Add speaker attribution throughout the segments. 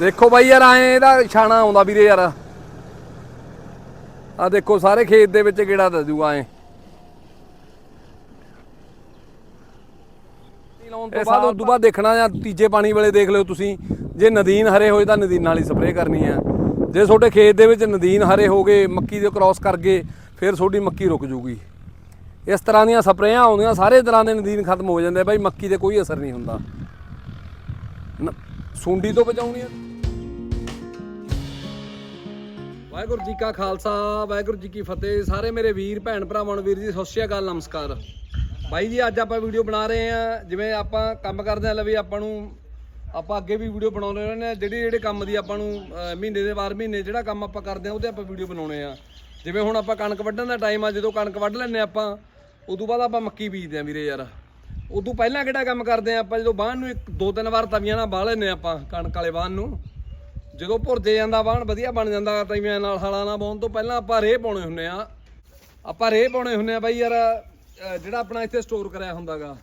Speaker 1: ਦੇਖੋ ਬਾਈ ਯਾਰ ਐ ਇਹਦਾ ਛਾਣਾ ਆਉਂਦਾ ਵੀਰੇ ਯਾਰ। ਆ ਦੇਖੋ ਸਾਰੇ ਖੇਤ ਦੇ ਵਿੱਚ ਕਿਹੜਾ ਦੱਜੂਗਾ ਐ। ਲਾਉਣ ਤੋਂ ਬਾਅਦ ਦੇਖਣਾ ਜਾਂ ਤੀਜੇ ਪਾਣੀ ਵੇਲੇ ਦੇਖ ਲਿਓ ਤੁਸੀਂ। ਜੇ ਨਦੀਨ ਹਰੇ ਹੋਏ ਤਾਂ ਨਦੀਨ ਨਾਲ ਹੀ ਸਪਰੇਅ ਕਰਨੀ ਆ। ਜੇ ਤੁਹਾਡੇ ਖੇਤ ਦੇ ਵਿੱਚ ਨਦੀਨ ਹਰੇ ਹੋ ਗਏ ਮੱਕੀ ਦੇ ਕ੍ਰਾਸ ਕਰ ਗਏ ਫਿਰ ਤੁਹਾਡੀ ਮੱਕੀ ਰੁਕ ਜੂਗੀ। ਇਸ ਤਰ੍ਹਾਂ ਦੀਆਂ ਸਪਰੇਆਂ ਆਉਂਦੀਆਂ ਸਾਰੇ ਤਰ੍ਹਾਂ ਦੇ ਨਦੀਨ ਖਤਮ ਹੋ ਜਾਂਦੇ ਬਾਈ ਮੱਕੀ ਤੇ ਕੋਈ ਅਸਰ ਨਹੀਂ ਹੁੰਦਾ। ਸੁੰਡੀ ਤੋਂ ਬਚਾਉਣੀ ਆ। ਵਾਹਿਗੁਰੂ ਜੀ ਕਾ ਖਾਲਸਾ, ਵਾਹਿਗੁਰੂ ਜੀ ਕੀ ਫਤਿਹ। ਸਾਰੇ ਮੇਰੇ ਵੀਰ, ਭੈਣ ਭਰਾਵਾਂ ਨੂੰ ਵੀਰ ਜੀ, ਸਤਿ ਸ਼੍ਰੀ ਅਕਾਲ, ਨਮਸਕਾਰ। ਬਾਈ ਜੀ, ਅੱਜ ਆਪਾਂ ਵੀਡੀਓ ਬਣਾ ਰਹੇ ਆ ਜਿਵੇਂ ਆਪਾਂ ਕੰਮ ਕਰਦੇ ਆ ਲਵੇ ਆਪਾਂ ਨੂੰ, ਆਪਾਂ ਅੱਗੇ ਵੀ ਵੀਡੀਓ ਬਣਾਉਂਦੇ ਰਹਿੰਦੇ ਆ ਜਿਹੜੇ ਜਿਹੜੇ ਕੰਮ ਦੀ ਆਪਾਂ ਨੂੰ ਮਹੀਨੇ ਦੇ ਵਾਰ ਮਹੀਨੇ ਜਿਹੜਾ ਕੰਮ ਆਪਾਂ ਕਰਦੇ ਆ ਉਹਦੇ ਆਪਾਂ ਵੀਡੀਓ ਬਣਾਉਣੇ ਆ ਜਿਵੇਂ ਹੁਣ ਆਪਾਂ ਕਣਕ ਵੱਢਣ ਦਾ ਟਾਈਮ ਆ, ਜਦੋਂ ਕਣਕ ਵੱਢ ਲੈਂਦੇ ਆਪਾਂ, ਉਦੋਂ ਬਾਅਦ ਆਪਾਂ ਮੱਕੀ ਬੀਜਦੇ ਆ ਵੀਰੇ ਯਾਰ। ਉਦੋਂ ਪਹਿਲਾਂ ਕਿਹੜਾ ਕੰਮ ਕਰਦੇ ਆ ਆਪਾਂ? ਜਦੋਂ ਬਾਹਨ ਨੂੰ ਇੱਕ, ਦੋ ਤਿੰਨ ਵਾਰ ਤਵੀਆਂ ਨਾਲ ਬਾਹ ਲੈਂਦੇ ਆ ਆਪਾਂ, ਕਣਕ ਵਾਲੇ ਬਾਹਨ ਨੂੰ। ਜਦੋਂ ਭੁਰਜੇ ਜਾਂਦਾ, ਵਾਹਣ ਵਧੀਆ ਬਣ ਜਾਂਦਾ, ਤਵੀਆਂ ਨਾਲ ਹਲਾਂ ਨਾਲ ਬਾਉਣ ਤੋਂ ਪਹਿਲਾਂ ਆਪਾਂ ਰੇਹ ਪਾਉਣੇ ਹੁੰਨੇ ਆ। ਆਪਾਂ ਰੇਹ ਪਾਉਣੇ ਹੁੰਨੇ ਆ ਬਾਈ ਯਾਰ ਜਿਹੜਾ ਆਪਣਾ ਇੱਥੇ ਸਟੋਰ ਕਰਿਆ ਹੁੰਦਾਗਾ।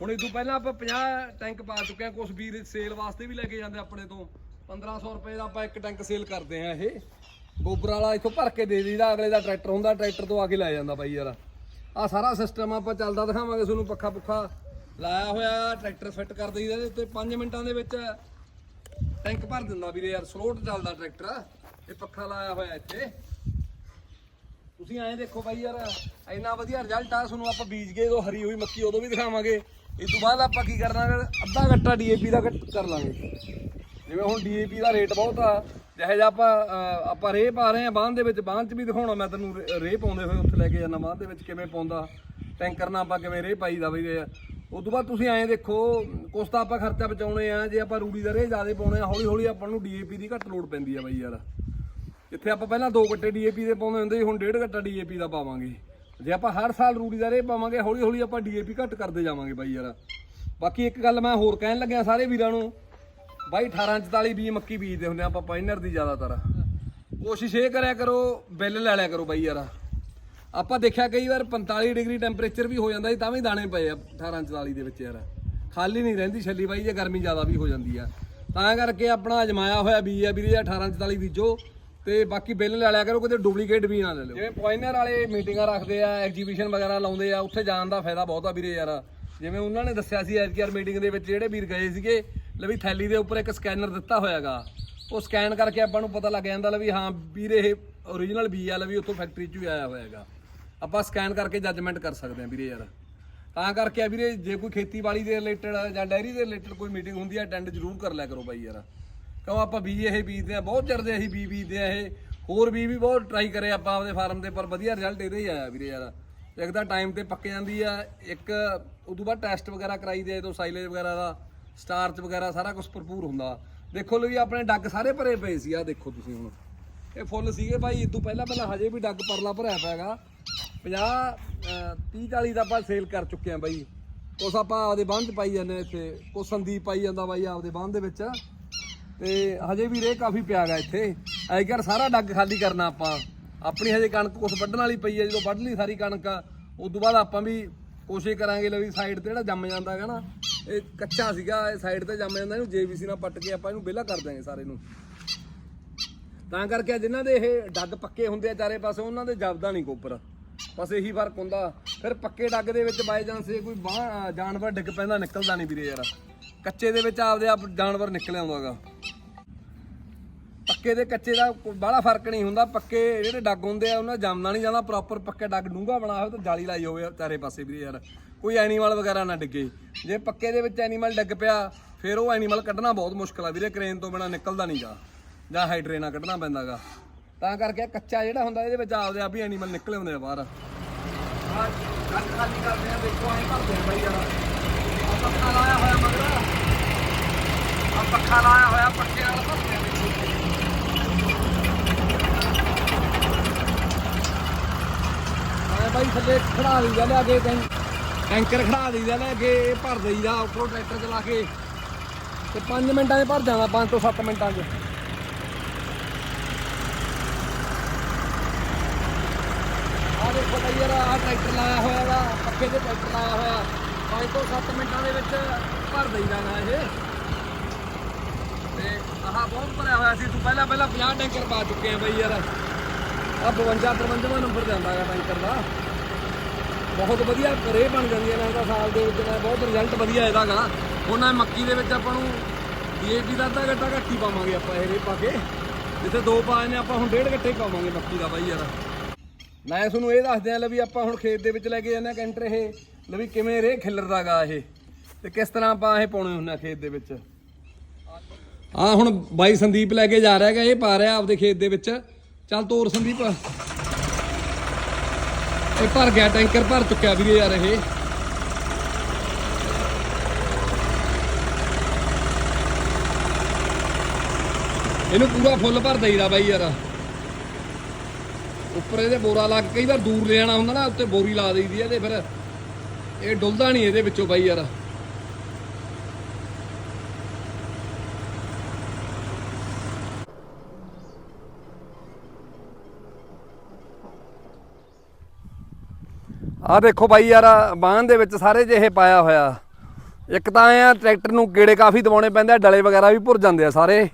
Speaker 1: ਹੁਣ ਇਦੋਂ ਪਹਿਲਾਂ ਆਪਾਂ 50 ਟੈਂਕ ਪਾ ਚੁੱਕੇ ਆ ਕੁਝ ਵੀਰ ਸੇਲ ਵਾਸਤੇ ਵੀ ਲੈ ਕੇ ਜਾਂਦੇ ਆਪਣੇ ਤੋਂ। 1500 ਰੁਪਏ ਦਾ ਆਪਾਂ ਇੱਕ ਟੈਂਕ ਸੇਲ ਕਰਦੇ ਆ ਇਹ। ਗੋਬਰ ਵਾਲਾ ਇੱਥੋਂ ਭਰ ਕੇ ਦੇ ਦਈਦਾ, ਅਗਲੇ ਦਾ ਟਰੈਕਟਰ ਹੁੰਦਾ ਟਰੈਕਟਰ ਤੋਂ ਆ ਕੇ ਲੈ ਜਾਂਦਾ ਬਾਈ ਯਾਰ। ਆ ਸਾਰਾ ਸਿਸਟਮ ਆਪਾਂ ਚੱਲਦਾ ਦਿਖਾਵਾਂਗੇ ਤੁਹਾਨੂੰ ਪੱਖਾ ਪੁੱਖਾ ਲਾਇਆ ਹੋਇਆ ਟਰੈਕਟਰ ਫਿੱਟ ਕਰ ਦਈਦਾ ਇਹਦੇ 5 ਮਿੰਟਾਂ ਦੇ ਵਿੱਚ ਟੈਂਕ ਭਰ ਦਿੰਦਾ ਵੀਰੇ ਯਾਰ, ਸਲੋਟ ਚੱਲਦਾ ਟਰੈਕਟਰ। ਇਹ ਪੱਖਾ ਲਾਇਆ ਹੋਇਆ ਇੱਥੇ। ਤੁਸੀਂ ਐਂ ਦੇਖੋ ਬਾਈ ਯਾਰ, ਇੰਨਾ ਵਧੀਆ ਰਿਜ਼ਲਟ ਆ, ਤੁਹਾਨੂੰ ਆਪਾਂ ਬੀਜ ਕੇ ਉਦੋਂ ਹਰੀ ਹੋਈ ਮੱਕੀ ਉਦੋਂ ਵੀ ਦਿਖਾਵਾਂਗੇ। ਇਸ ਤੋਂ ਬਾਅਦ ਆਪਾਂ ਕੀ ਕਰਨਾ ਅੱਧਾ ਗੱਟਾ ਡੀਏਪੀ ਦਾ ਕੱਟ- ਕਰ ਲਾਂਗੇ। ਜਿਵੇਂ ਹੁਣ ਡੀਏਪੀ ਦਾ ਰੇਟ ਬਹੁਤ ਆ, ਜਿਹੇ ਜਿਹਾ ਆਪਾਂ ਆਪਾਂ ਰੇਹ ਪਾ ਰਹੇ ਆ ਬਾਂਹ ਦੇ ਵਿੱਚ, ਬਾਂਹ 'ਚ ਵੀ ਦਿਖਾਉਣਾ ਮੈਂ ਤੈਨੂੰ ਰੇਹ ਪਾਉਂਦੇ ਹੋਏ ਉੱਥੇ ਲੈ ਕੇ ਜਾਣਾ ਬਾਂਹ ਦੇ ਵਿੱਚ ਕਿਵੇਂ ਪਾਉਂਦਾ, ਟੈਂਕਰ ਨਾਲ ਆਪਾਂ ਕਿਵੇਂ ਰੇਹ ਪਾਈਦਾ ਬਈ ਉਸ ਤੋਂ ਬਾਅਦ ਤੁਸੀਂ ਐਂ ਦੇਖੋ, ਕੁਛ ਤਾਂ ਆਪਾਂ ਖਰਚਾ ਬਚਾਉਣੇ ਆ, ਜੇ ਆਪਾਂ ਰੂੜੀ ਦਾ ਰੇਹ ਜ਼ਿਆਦਾ ਪਾਉਣੇ ਆ ਹੌਲੀ ਹੌਲੀ ਆਪਾਂ ਨੂੰ ਡੀਏਪੀ ਦੀ ਘੱਟ ਲੋੜ ਪੈਂਦੀ ਆ ਬਾਈ ਯਾਰ। ਇੱਥੇ ਆਪਾਂ ਪਹਿਲਾਂ ਦੋ ਗੱਟੇ ਡੀਏਪੀ ਦੇ ਪਾਉਂਦੇ ਹੁੰਦੇ ਸੀ, ਹੁਣ ਡੇਢ ਗੱਟਾ ਡੀਏਪੀ ਦਾ ਪਾਵਾਂਗੇ। ਜੇ ਆਪਾਂ ਹਰ ਸਾਲ ਰੂੜੀ ਦਾ ਰੇਹ ਪਾਵਾਂਗੇ ਹੌਲੀ ਹੌਲੀ ਆਪਾਂ ਡੀਏਪੀ ਘੱਟ ਕਰਦੇ ਜਾਵਾਂਗੇ ਬਾਈ ਯਾਰ। ਬਾਕੀ ਇੱਕ ਗੱਲ ਮੈਂ ਹੋਰ ਕਹਿਣ ਲੱਗਿਆ ਸਾਰੇ ਵੀਰਾਂ ਨੂੰ, ਬਾਈ 18 44 ਬੀ ਮੱਕੀ ਬੀਜਦੇ ਹੁੰਦੇ ਆ ਆਪਾਂ ਪਾਇਨਰ ਦੀ ਜ਼ਿਆਦਾਤਰ। ਕੋਸ਼ਿਸ਼ ਇਹ ਕਰਿਆ ਕਰੋ, ਬਿੱਲ ਲੈ ਲਿਆ ਕਰੋ ਬਾਈ ਯਾਰ। ਆਪਾਂ ਦੇਖਿਆ ਕਈ ਵਾਰ 45 ਡਿਗਰੀ ਟੈਂਪਰੇਚਰ ਵੀ ਹੋ ਜਾਂਦਾ ਸੀ, ਤਾਂ ਵੀ ਦਾਣੇ ਪਏ ਆ 18 44 ਦੇ ਵਿੱਚ ਯਾਰ। ਖਾਲੀ ਨਹੀਂ ਰਹਿੰਦੀ ਛੱਲੀ ਬਾਈ, ਜੇ ਗਰਮੀ ਜ਼ਿਆਦਾ ਵੀ ਹੋ ਜਾਂਦੀ ਆ। ਤਾਂ ਕਰਕੇ ਆਪਣਾ ਅਜਮਾਇਆ ਹੋਇਆ ਬੀ ਆ, ਵੀਰੇ 18 44 ਬੀਜੋ। ਤੇ ਬਾਕੀ ਬਿੱਲ ਲੈ ਲਿਆ ਕਰੋ, ਕਿਤੇ ਡੁਪਲੀਕੇਟ ਵੀ ਨਾ ਲੈ ਲਓ। ਜਿਵੇਂ ਪੋਇਨਰ ਵਾਲੇ ਮੀਟਿੰਗਾਂ ਰੱਖਦੇ ਆ ਐਗਜੀਬਿਸ਼ਨ ਵਗੈਰਾ ਲਾਉਂਦੇ ਆ, ਉੱਥੇ ਜਾਣ ਦਾ ਫਾਇਦਾ ਬਹੁਤ ਆ ਵੀਰੇ ਯਾਰ। ਜਿਵੇਂ ਉਹਨਾਂ ਨੇ ਦੱਸਿਆ ਸੀ ਐਚਆਰ ਮੀਟਿੰਗ ਦੇ ਵਿੱਚ, ਜਿਹੜੇ ਵੀਰ ਗਏ ਸੀਗੇ ਲਵੀ ਥੈਲੀ ਦੇ ਉੱਪਰ ਇੱਕ ਸਕੈਨਰ ਦਿੱਤਾ ਹੋਇਆਗਾ। ਉਹ ਸਕੈਨ ਕਰਕੇ ਆਪਾਂ ਨੂੰ ਪਤਾ ਲੱਗ ਜਾਂਦਾ ਲਵੀ ਹਾਂ, ਵੀਰ, ਇਹ ਓਰੀਜਨਲ ਬੀ ਆ ਲਵੀ ਉੱਥੋਂ ਫੈਕਟਰੀ 'ਚ ਵੀ ਆਇਆ ਹੋਇਆਗਾ। ਆਪਾਂ ਸਕੈਨ ਕਰਕੇ ਜੱਜਮੈਂਟ ਕਰ ਸਕਦੇ ਹਾਂ ਵੀਰੇ ਯਾਰ। ਤਾਂ ਕਰਕੇ ਆ ਵੀਰੇ, ਜੇ ਕੋਈ ਖੇਤੀਬਾੜੀ ਦੇ ਰਿਲੇਟਡ ਜਾਂ ਡੈਰੀ ਦੇ ਰਿਲੇਟਡ ਕੋਈ ਮੀਟਿੰਗ ਹੁੰਦੀ ਹੈ ਅਟੈਂਡ ਜ਼ਰੂਰ ਕਰ ਲਿਆ ਕਰੋ ਬਾਈ ਯਾਰ। ਕਿਉਂ ਆਪਾਂ ਬੀ ਇਹ ਬੀਜਦੇ ਆ, ਬਹੁਤ ਚਿਰ ਦੇ ਅਸੀਂ ਬੀ ਬੀਜਦੇ ਆ ਇਹ। ਹੋਰ ਬੀ ਵੀ ਬਹੁਤ ਟਰਾਈ ਕਰੇ ਆਪਾਂ ਆਪਦੇ ਫਾਰਮ ਤੇ ਪਰ ਵਧੀਆ ਰਿਜ਼ਲਟ ਇਹਦੇ ਹੀ ਆਇਆ ਵੀਰੇ ਯਾਰ। ਇੱਕ ਤਾਂ ਟਾਈਮ ਤੇ ਪੱਕ ਜਾਂਦੀ ਆ, ਇੱਕ ਉਦੋਂ ਬਾਅਦ ਟੈਸਟ ਵਗੈਰਾ ਕਰਾਈ ਦੇ ਤੋਂ ਸਾਈਲੇਜ ਵਗੈਰਾ ਦਾ ਸਟਾਰਚ ਵਗੈਰਾ ਸਾਰਾ ਕੁਝ ਭਰਪੂਰ ਹੁੰਦਾ। ਦੇਖੋ ਲੋ ਵੀ ਆਪਣੇ ਡੱਗ ਸਾਰੇ ਭਰੇ ਪਏ ਸੀ ਆ ਦੇਖੋ ਤੁਸੀਂ ਹੁਣ। ਇਹ ਫੁੱਲ ਸੀਗੇ ਭਾਈ ਇਦੋਂ ਪਹਿਲਾਂ ਪਹਿਲਾਂ ਹਜੇ ਵੀ ਡੱਗ ਪਰਲਾ ਭਰਿਆ ਪਿਆਗਾ 50 30 40 ਦਾ ਆਪਾਂ ਸੇਲ ਕਰ ਚੁੱਕੇ ਆ ਬਾਈ। ਕੁਛ ਆਪਾਂ ਆਪਦੇ ਬੰਦ ਚ ਪਾਈ ਜਾਂਦੇ ਆ ਇੱਥੇ। ਕੁਛ ਸੰਦੀਪ ਪਾਈ ਜਾਂਦਾ ਬਾਈ ਆਪਦੇ ਬੰਦ ਦੇ ਵਿੱਚ। ਤੇ ਹਜੇ ਵੀ ਰੇ ਕਾਫੀ ਪਿਆ ਪਿਆਗਾ ਇੱਥੇ। ਐ ਸਾਰਾ ਡੱਗ ਖਾਲੀ ਕਰਨਾ ਆਪਾਂ। ਆਪਣੀ ਹਜੇ ਕਣਕ ਕੁਛ ਵੱਢਣ ਵਾਲੀ ਪਈ ਹੈ, ਜਦੋਂ ਵੱਢ ਲਈ ਸਾਰੀ ਕਣਕ ਉਸ ਤੋਂ ਬਾਅਦ ਆਪਾਂ ਵੀ ਕੋਸ਼ਿਸ਼ ਕਰਾਂਗੇ ਲੈ ਸਾਈਡ ਤੇ ਜਿਹੜਾ ਜੰਮ ਜਾਂਦਾ ਹੈਗਾ ਨਾ, ਇਹ ਕੱਚਾ ਸੀਗਾ, ਇਹ ਸਾਈਡ ਤੇ ਜੰਮ ਜਾਂਦਾ, ਇਹਨੂੰ ਜੇਬੀਸੀ ਨਾਲ ਪੱਟ ਕੇ ਆਪਾਂ ਇਹਨੂੰ ਵਿਹਲਾ ਕਰ ਦਾਂਗੇ ਸਾਰੇ ਨੂੰ। ਤਾਂ ਕਰਕੇ ਜਿਨ੍ਹਾਂ ਦੇ ਇਹ ਡੱਗ ਪੱਕੇ ਹੁੰਦੇ ਆ ਚਾਰੇ ਪਾਸੇ, ਉਹਨਾਂ ਦੇ ਜਬਦਾ ਨਹੀਂ ਕੋਪਰ ਬਸ ਇਹੀ ਫ਼ਰਕ ਹੁੰਦਾ। ਫਿਰ ਪੱਕੇ ਡੱਗ ਦੇ ਵਿੱਚ ਬਾਈ ਚਾਂਸ ਜੇ ਕੋਈ ਬਾਂਹ ਜਾਨਵਰ ਡਿੱਗ ਪੈਂਦਾ, ਨਿਕਲਦਾ ਨਹੀਂ ਵੀਰੇ ਯਾਰ। ਕੱਚੇ ਦੇ ਵਿੱਚ ਆਪਦੇ ਆਪ ਜਾਨਵਰ ਨਿਕਲ ਆਉਂਦਾਗਾ ਪੱਕੇ ਦੇ ਕੱਚੇ ਦਾ ਬਾਹਲਾ ਫ਼ਰਕ ਨਹੀਂ ਹੁੰਦਾ। ਪੱਕੇ ਜਿਹੜੇ ਡੱਗ ਹੁੰਦੇ ਆ, ਉਹਨਾਂ ਦਾ ਜੰਮਣਾ ਨਹੀਂ ਜਾਂਦਾ। ਪ੍ਰੋਪਰ ਪੱਕੇ ਡੱਗ ਡੂੰਘਾ ਬਣਾਇਆ ਹੋਵੇ ਤਾਂ ਜਾਲੀ ਲਾਈ ਹੋਵੇ ਚਾਰੇ ਪਾਸੇ ਵੀਰੇ ਯਾਰ। ਕੋਈ ਐਨੀਮਲ ਵਗੈਰਾ ਨਾ ਡਿੱਗੇ। ਜੇ ਪੱਕੇ ਦੇ ਵਿੱਚ ਐਨੀਮਲ ਡਿੱਗ ਪਿਆ, ਫਿਰ ਉਹ ਐਨੀਮਲ ਕੱਢਣਾ ਬਹੁਤ ਮੁਸ਼ਕਲ ਆ ਵੀਰੇ। ਕਰੇਨ ਤੋਂ ਬਿਨਾ ਨਿਕਲਦਾ ਨਹੀਂਗਾ ਜਾਂ ਹਾਈਡਰੇ ਨਾਲ ਕੱਢਣਾ ਪੈਂਦਾਗਾ ਤਾਂ ਕਰਕੇ ਕੱਚਾ ਜਿਹੜਾ ਹੁੰਦਾ, ਇਹਦੇ ਵਿੱਚ ਆਪਦੇ ਆਪ ਹੀ ਐਨੀਮਲ ਨਿਕਲੇ ਹੁੰਦੇ ਆ ਬਾਹਰ। ਆਹ ਖਾਲੀ ਕਰਦੇ ਆ ਦੇਖੋ ਐਂ ਭਰਦੇ ਆ ਬਾਈ ਯਾਰ ਆ ਪੱਖਾ ਲਾਇਆ ਹੋਇਆ ਮਗਰ ਆ ਪੱਖਾ ਲਾਇਆ ਹੋਇਆ ਪੱਕੇ ਵਾਲਾ ਭਰਦੇ ਆ ਬਾਈ ਥੱਲੇ ਖੜਾ ਦਈਦਾ ਲਿਆ ਕੇ ਟੈਂ- ਟੈਂਕਰ ਖੜਾ ਦਈਦਾ ਲਿਆ ਕੇ, ਇਹ ਭਰ ਦਈਦਾ ਉੱਪਰੋਂ ਟਰੈਕਟਰ ਚਲਾ ਕੇ। ਤੇ 5 ਮਿੰਟਾਂ 'ਚ ਭਰ ਜਾਣਾ 5 ਤੋਂ 7 ਮਿੰਟਾਂ 'ਚ। ਆ ਦੇਖੋ ਬਾਈ ਯਾਰ ਆ ਟਰੈਕਟਰ ਲਾਇਆ ਹੋਇਆ ਵਾ ਪੱਕੇ ਤੇ ਟਰੈਕਟਰ ਲਾਇਆ ਹੋਇਆ। 5 ਤੋਂ 7 ਮਿੰਟਾਂ ਦੇ ਵਿੱਚ ਭਰ ਦਈਦਾ ਨਾ ਇਹ। ਤੇ ਆਹ ਬਹੁਤ ਭਰਿਆ ਹੋਇਆ ਸੀ, ਤੂੰ ਪਹਿਲਾਂ ਪਹਿਲਾਂ 50 ਟੈਂਕਰ ਪਾ ਚੁੱਕੇ ਆ ਬਈ ਯਾਰ। ਆ 52 53 ਨੰਬਰ ਤੇ ਆਂਦਾ ਗਾ ਟੈਂਕਰ ਦਾ। ਬਹੁਤ ਵਧੀਆ ਰੇ ਬਣ ਜਾਂਦੀਆਂ ਨੇ ਇਹਦਾ ਸਾਲ ਦੇ ਵਿੱਚ ਬਹੁਤ ਰਿਜ਼ਲਟ ਵਧੀਆ ਇਹਦਾ ਗਾ। ਉਹਨਾਂ ਮੱਕੀ ਦੇ ਵਿੱਚ ਆਪਾਂ ਨੂੰ ਡੀਏਪੀ ਦਾ ਅੱਧਾ ਗੱਟਾ ਘੱਟੀ ਪਾਵਾਂਗੇ ਆਪਾਂ ਇਹ ਰੇ ਪਾ ਕੇ। ਜਿੱਥੇ ਦੋ ਪਾਏ ਨੇ ਆਪਾਂ ਹੁਣ ਡੇਢ ਗੱਟੇ ਪਾਵਾਂਗੇ ਮੱਕੀ ਦਾ ਬਾਈ ਯਾਰ। ਮੈਂ ਤੁਹਾਨੂੰ ਇਹ ਦੱਸਦੇ ਆ ਲੈ ਵੀ ਆਪਾਂ ਹੁਣ ਖੇਤ ਦੇ ਵਿੱਚ ਲੈ ਕੇ ਜਾਂਦੇ ਆ ਕੈਂਟਰ ਇਹ, ਲੈ ਵੀ ਕਿਵੇਂ ਰੇ ਖਿਲਰਦਾਗਾ ਇਹ, ਤੇ ਕਿਸ ਤਰ੍ਹਾਂ ਆਪਾਂ ਇਹ ਪਾਉਣੇ ਹੁੰਦੇ ਖੇਤ ਦੇ ਵਿੱਚ? ਆ ਹੁਣ ਬਾਈ ਸੰਦੀਪ ਲੈ ਕੇ ਜਾ ਰਿਹਾ ਹੈਗਾ, ਇਹ ਪਾ ਰਿਹਾ ਆਪਦੇ ਖੇਤ ਦੇ ਵਿੱਚ। ਚੱਲ ਤੋਰ ਸੰਦੀਪ। ਇਹ ਭਰ ਗਿਆ, ਟੈਂਕਰ ਭਰ ਚੁੱਕਿਆ ਵੀਰੇ ਯਾਰ ਇਹ। ਇਹਨੂੰ ਪੂਰਾ ਫੁੱਲ ਭਰ ਦੇਈਦਾ ਬਾਈ ਯਾਰ। ਉੱਪਰ ਇਹਦੇ ਬੋਰਾ ਲਾ ਕੇ ਕਈ ਵਾਰ ਦੂਰ ਲੈ ਜਾਣਾ ਹੁੰਦਾ ਨਾ, ਉੱਤੇ ਬੋਰੀ ਲਾ ਦੇਈਦੀ ਆ ਤੇ ਫਿਰ। ਇਹ ਡੁੱਲਦਾ ਨਹੀਂ ਇਹਦੇ ਵਿੱਚੋਂ ਬਾਈ ਯਾਰ। ਆ ਦੇਖੋ ਬਾਈ ਯਾਰ ਬਾਹਨ ਦੇ ਵਿੱਚ ਸਾਰੇ ਜਿਹੇ ਪਾਇਆ ਹੋਇਆ। ਇੱਕ ਤਾਂ ਐ ਆ, ਟਰੈਕਟਰ ਨੂੰ ਗੇੜੇ ਕਾਫੀ ਦਵਾਉਣੇ ਪੈਂਦੇ ਆ, ਡਲੇ ਵਗੈਰਾ ਵੀ ਭੁਰ ਜਾਂਦੇ ਆ ਸਾਰੇ।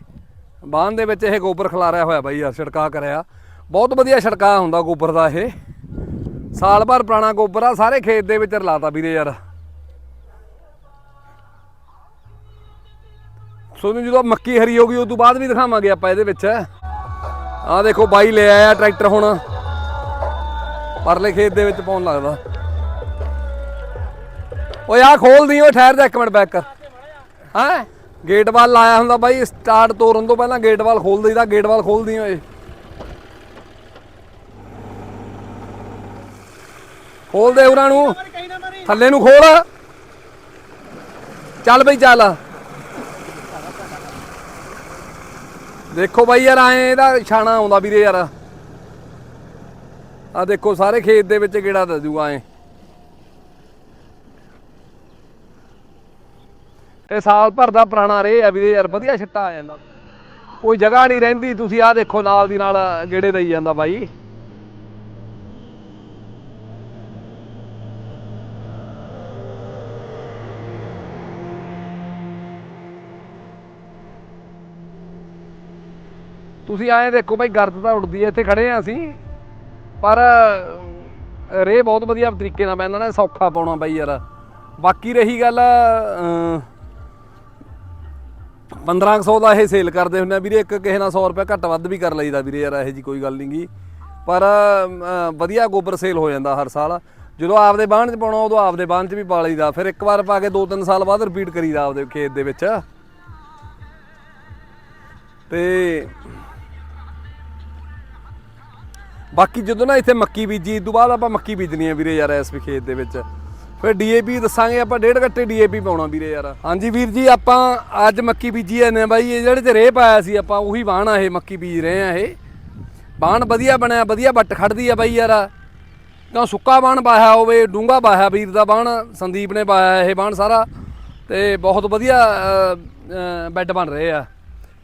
Speaker 1: ਬਾਹਨ ਦੇ ਵਿੱਚ ਇਹ ਗੋਬਰ ਖਿਲਾਰਿਆ ਹੋਇਆ ਬਾਈ ਯਾਰ ਛਿੜਕਾ ਕਰਿਆ। ਬਹੁਤ ਵਧੀਆ ਛਿੜਕਾ ਹੁੰਦਾ ਗੋਬਰ ਦਾ ਇਹ। ਸਾਲ ਭਰ ਪੁਰਾਣਾ ਗੋਬਰ ਆ, ਸਾਰੇ ਖੇਤ ਦੇ ਵਿੱਚ ਰਲਾਤਾ ਵੀਰੇ ਯਾਰ। ਸੋਨੂੰ ਜਦੋਂ ਮੱਕੀ ਹਰੀ ਹੋ ਗਈ ਉਸ ਤੋਂ ਬਾਅਦ ਵੀ ਦਿਖਾਵਾਂਗੇ ਆਪਾਂ ਇਹਦੇ ਵਿੱਚ। ਆਹ ਦੇਖੋ ਬਾਈ ਲੈ ਆਇਆ ਟਰੈਕਟਰ ਹੁਣ। ਪਰਲੇ ਖੇਤ ਦੇ ਵਿੱਚ ਪਾਉਣ ਲੱਗਦਾ। ਓਏ ਆ ਖੋਲਦੀ ਓ ਠਹਿਰ ਜਾ ਇੱਕ ਮਿੰਟ ਬੈਕ। ਕਰ ਹਾਂ? ਗੇਟ ਵਾਲ ਲਾਇਆ ਹੁੰਦਾ ਬਾਈ, ਸਟਾਰਟ ਤੋਰਨ ਤੋਂ ਪਹਿਲਾਂ ਗੇਟ ਵਾਲ ਖੋਲ ਦਈਦਾ ਗੇਟ ਵਾਲ ਖੋਲਦੀ ਓਏ। ਖੋਲ ਦੇ ਉਹਨਾਂ ਨੂੰ। ਥੱਲੇ ਨੂੰ ਖੋਲ। ਚੱਲ ਬਈ, ਚੱਲ। ਦੇਖੋ ਬਾਈ ਯਾਰ ਆਏ ਇਹਦਾ ਛਾਣਾ ਆਉਂਦਾ ਵੀਰੇ ਯਾਰ। ਆ ਦੇਖੋ, ਸਾਰੇ ਖੇਤ ਦੇ ਵਿੱਚ ਕਿਹੜਾ ਦੱਜੂਗਾ ਐ। ਇਹ ਸਾਲ ਭਰ ਦਾ ਪੁਰਾਣਾ ਰੇ ਆ ਵੀਰੇ ਯਾਰ, ਵਧੀਆ ਛਿੱਟਾ ਆ ਜਾਂਦਾ। ਕੋਈ ਜਗ੍ਹਾ ਨਹੀਂ ਰਹਿੰਦੀ, ਤੁਸੀਂ ਆਹ ਦੇਖੋ ਨਾਲ ਦੀ ਨਾਲ ਗੇੜੇ ਦਈ ਜਾਂਦਾ ਬਾਈ। ਤੁਸੀਂ ਆਏ ਦੇਖੋ ਭਾਈ ਗਰਦ ਤਾਂ ਉੱਡਦੀ ਐ ਇੱਥੇ ਖੜੇ ਆ ਅਸੀਂ। ਪਰ ਰੇ ਬਹੁਤ ਵਧੀਆ ਤਰੀਕੇ ਨਾਲ ਪੈਂਦਾ ਨਾ ਸੌਖਾ ਪਾਉਣਾ ਬਾਈ ਯਾਰ। ਬਾਕੀ ਰਹੀ ਗੱਲ ਅਮ, 1500 ਦਾ ਇਹ ਸੇਲ ਕਰਦੇ ਹੁੰਦੇ ਆ। ਵੀਰੇ ਇੱਕ ਕਿਸੇ ਨਾਲ 100 ਰੁਪਏ ਘੱਟ ਵੱਧ ਵੀ ਕਰ ਲਈਦਾ ਵੀਰੇ ਯਾਰ ਇਹੋ ਜੀ ਕੋਈ ਗੱਲ ਨਹੀਂ ਗੀ। ਪਰ ਵਧੀਆ ਗੋਬਰ ਸੇਲ ਹੋ ਜਾਂਦਾ ਹਰ ਸਾਲ। ਜਦੋਂ ਆਪਦੇ ਬਾਣ 'ਚ ਪਾਉਣਾ ਉਦੋਂ ਆਪਦੇ ਬਾਣ 'ਚ ਵੀ ਪਾ ਲਈਦਾ। ਫਿਰ ਇੱਕ ਵਾਰ ਪਾ ਕੇ 2-3 ਸਾਲ ਬਾਅਦ ਰਿਪੀਟ ਕਰੀਦਾ ਆਪਦੇ ਖੇਤ ਦੇ ਵਿੱਚ। ਤੇ ਬਾਕੀ ਜਦੋਂ ਨਾ ਇੱਥੇ ਮੱਕੀ ਬੀਜੀ, ਇਸ ਤੋਂ ਬਾਅਦ ਆਪਾਂ ਮੱਕੀ ਬੀਜਣੀ ਆ ਵੀਰੇ ਯਾਰ ਇਸ ਵੀ ਖੇਤ ਦੇ ਵਿੱਚ। ਫਿਰ ਡੀਏਪੀ ਦੱਸਾਂਗੇ, ਆਪਾਂ ਡੇਢ ਗੱਟੇ ਡੀਏਪੀ ਪਾਉਣਾ ਵੀਰੇ ਯਾਰ। ਹਾਂਜੀ ਵੀਰ ਜੀ, ਆਪਾਂ ਅੱਜ ਮੱਕੀ ਬੀਜੀ ਜਾਂਦੇ ਆ ਬਾਈ, ਇਹ ਜਿਹੜੇ ਤੇ ਰੇਹ ਪਾਇਆ ਸੀ, ਆਪਾਂ ਉਹੀ ਬਾਣ ਆ ਇਹ ਮੱਕੀ ਬੀਜ ਰਹੇ ਆ ਇਹ। ਬਾਣ ਵਧੀਆ ਬਣਿਆ, ਵਧੀਆ ਬੱਟ ਖੜਦੀ ਆ ਬਾਈ ਯਾਰ। ਕਿਉਂ ਸੁੱਕਾ ਬਾਣ ਪਾਇਆ ਹੋਵੇ ਡੂੰਗਾ ਪਾਇਆ ਵੀਰ ਦਾ ਬਾਣ ਸੰਦੀਪ ਨੇ ਪਾਇਆ ਇਹ ਬਾਣ ਸਾਰਾ। ਤੇ ਬਹੁਤ ਵਧੀਆ ਬੈੱਡ ਬਣ ਰਹੇ ਆ।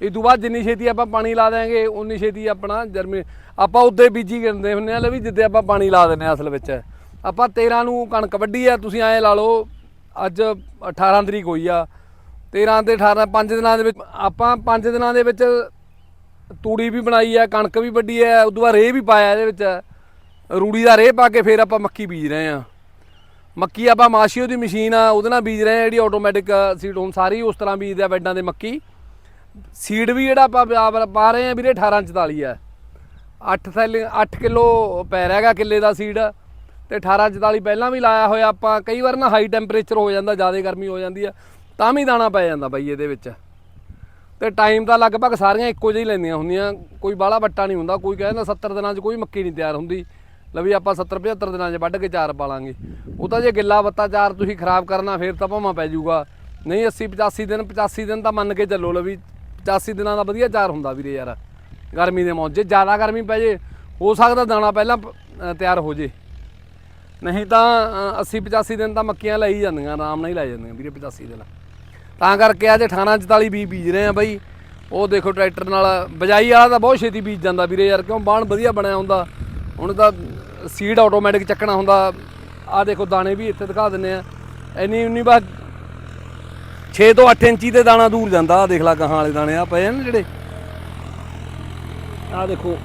Speaker 1: ਇਹ ਤੋਂ ਬਾਅਦ ਜਿੰਨੀ ਛੇਤੀ ਆਪਾਂ ਪਾਣੀ ਲਾ ਦੇਾਂਗੇ ਉਨੀ ਛੇਤੀ ਆਪਣਾ ਜਰਮੀ, ਆਪਾਂ ਉੱਦੇ ਬੀਜੀ ਕਰਦੇ ਹੁੰਦੇ ਆ ਲੈ ਵੀ ਜਿੱਦੇ ਆਪਾਂ ਪਾਣੀ ਲਾ ਦਿੰਦੇ ਆ ਅਸਲ ਵਿੱਚ। ਆਪਾਂ 13 ਨੂੰ ਕਣਕ ਵੱਢੀ ਆ, ਤੁਸੀਂ ਐਂ ਲਾ ਲਓ, ਅੱਜ 18 ਤਰੀਕ ਹੋਈ ਆ। 13 ਤੇ 18 5 ਦਿਨਾਂ ਦੇ ਵਿੱਚ, ਆਪਾਂ 5 ਦਿਨਾਂ ਦੇ ਵਿੱਚ ਤੂੜੀ ਵੀ ਬਣਾਈ ਆ, ਕਣਕ ਵੀ ਵੱਢੀ ਆ ਉਦੋਂ ਬਾਅਦ ਰੇਹ ਵੀ ਪਾਇਆ ਇਹਦੇ ਵਿੱਚ। ਰੂੜੀ ਦਾ ਰੇਹ ਪਾ ਕੇ ਫਿਰ ਆਪਾਂ ਮੱਕੀ ਬੀਜ ਰਹੇ ਆ। ਮੱਕੀ ਆਪਾਂ ਮਾਸ਼ੀਓ ਦੀ ਮਸ਼ੀਨ ਆ, ਉਹਦੇ ਨਾਲ ਬੀਜ ਰਹੇ ਆ ਜਿਹੜੀ ਆਟੋਮੈਟਿਕ ਸੀਡ ਹੁਣ ਸਾਰੀ ਉਸ ਤਰ੍ਹਾਂ ਬੀਜਦੇ ਆ ਬੈਡਾਂ ਦੇ ਮੱਕੀ। ਸੀਡ ਵੀ ਜਿਹੜਾ ਆਪਾਂ ਪਾ- ਰਹੇ ਆ ਵੀਰੇ 1844 ਆ 8 ਥੈਲੇ 8 ਕਿਲੋ ਪੈ ਰਿਹਾਗਾ ਕਿੱਲੇ ਦਾ ਸੀਡ ਤੇ 1844 ਪਹਿਲਾਂ ਵੀ ਲਾਇਆ ਹੋਇਆ ਆਪਾਂ। ਕਈ ਵਾਰ ਨਾ ਹਾਈ ਟੈਂਪਰੇਚਰ ਹੋ ਜਾਂਦਾ, ਜ਼ਿਆਦਾ ਗਰਮੀ ਹੋ ਜਾਂਦੀ ਆ ਤਾਂ ਵੀ ਦਾਣਾ ਪੈ ਜਾਂਦਾ ਬਾਈ ਇਹਦੇ ਵਿੱਚ। ਤੇ ਟਾਈਮ ਤਾਂ ਲਗਭਗ ਸਾਰੀਆਂ ਇੱਕੋ ਜਿਹੀ ਲੈਂਦੀਆਂ ਹੁੰਦੀਆਂ। ਕੋਈ ਬਾਹਲਾ ਵੱਟਾ ਨਹੀਂ ਹੁੰਦਾ, ਕੋਈ ਕਹਿੰਦਾ 70 ਦਿਨਾਂ 'ਚ ਕੋਈ ਮੱਕੀ ਨਹੀਂ ਤਿਆਰ ਹੁੰਦੀ। ਲੈ ਵੀ ਆਪਾਂ 70 75 ਦਿਨਾਂ 'ਚ ਵੱਢ ਕੇ ਚਾਰ ਪਾ ਲਾਂਗੇ। ਉਹ ਤਾਂ ਜੇ ਗਿੱਲਾ ਬੱਤਾ ਚਾਰ ਤੁਸੀਂ ਖਰਾਬ ਕਰਨਾ, ਫੇਰ ਤਾਂ ਭਾਵਾਂ ਪੈ ਜਾਊਗਾ। ਨਹੀਂ 80 85 ਦਿਨ 85 ਦਿਨ ਤਾਂ ਮੰਨ ਕੇ ਚੱਲੋ ਲੈ ਵੀ 85 ਦਿਨਾਂ ਦਾ ਵਧੀਆ ਚਾਰ ਹੁੰਦਾ ਵੀਰੇ ਯਾਰ। ਗਰਮੀ ਦੇ ਮੌਜ ਜੇ ਜ਼ਿਆਦਾ ਗਰਮੀ ਪੈ ਜੇ ਹੋ ਸਕਦਾ ਦਾਣਾ ਪਹਿਲਾਂ ਤਿਆਰ ਹੋ ਜੇ। ਨਹੀਂ ਤਾਂ ਅ, 80 85 ਦਿਨ ਤਾਂ ਮੱਕੀਆਂ ਲਈ ਜਾਂਦੀਆਂ ਆਰਾਮ ਨਾਲ ਹੀ ਲੈ ਜਾਂਦੀਆਂ ਵੀਰੇ 85 ਦਿਨ। ਤਾਂ ਕਰਕੇ ਅੱਜ 18 44 ਬੀ ਬੀਜ ਰਹੇ ਆ ਬਾਈ। ਉਹ ਦੇਖੋ ਟਰੈਕਟਰ ਨਾਲ ਬਜਾਈ ਵਾਲਾ ਤਾਂ ਬਹੁਤ ਛੇਤੀ ਬੀਜ ਜਾਂਦਾ ਵੀਰੇ ਯਾਰ ਕਿਉਂ ਬਾਣ ਵਧੀਆ ਬਣਿਆ ਹੁੰਦਾ। ਹੁਣ ਤਾਂ ਸੀਡ ਆਟੋਮੈਟਿਕ ਚੱਕਣਾ ਹੁੰਦਾ। ਆ ਦੇਖੋ ਦਾਣੇ ਵੀ ਇੱਥੇ ਦਿਖਾ ਦਿੰਨੇ ਆ। ਇੰਨੀ ਉਨੀ ਬਸ 6 ਤੋਂ 8 ਇੰਚੀ ਤੇ ਦਾਣਾ ਦੂਰ ਜਾਂਦਾ ਆ ਦੇਖ ਲੈ ਗਾਹਾਂ ਵਾਲੇ ਦਾਣੇ ਆ ਪਏ ਆ ਜਿਹੜੇ। ਆ ਦੇਖੋ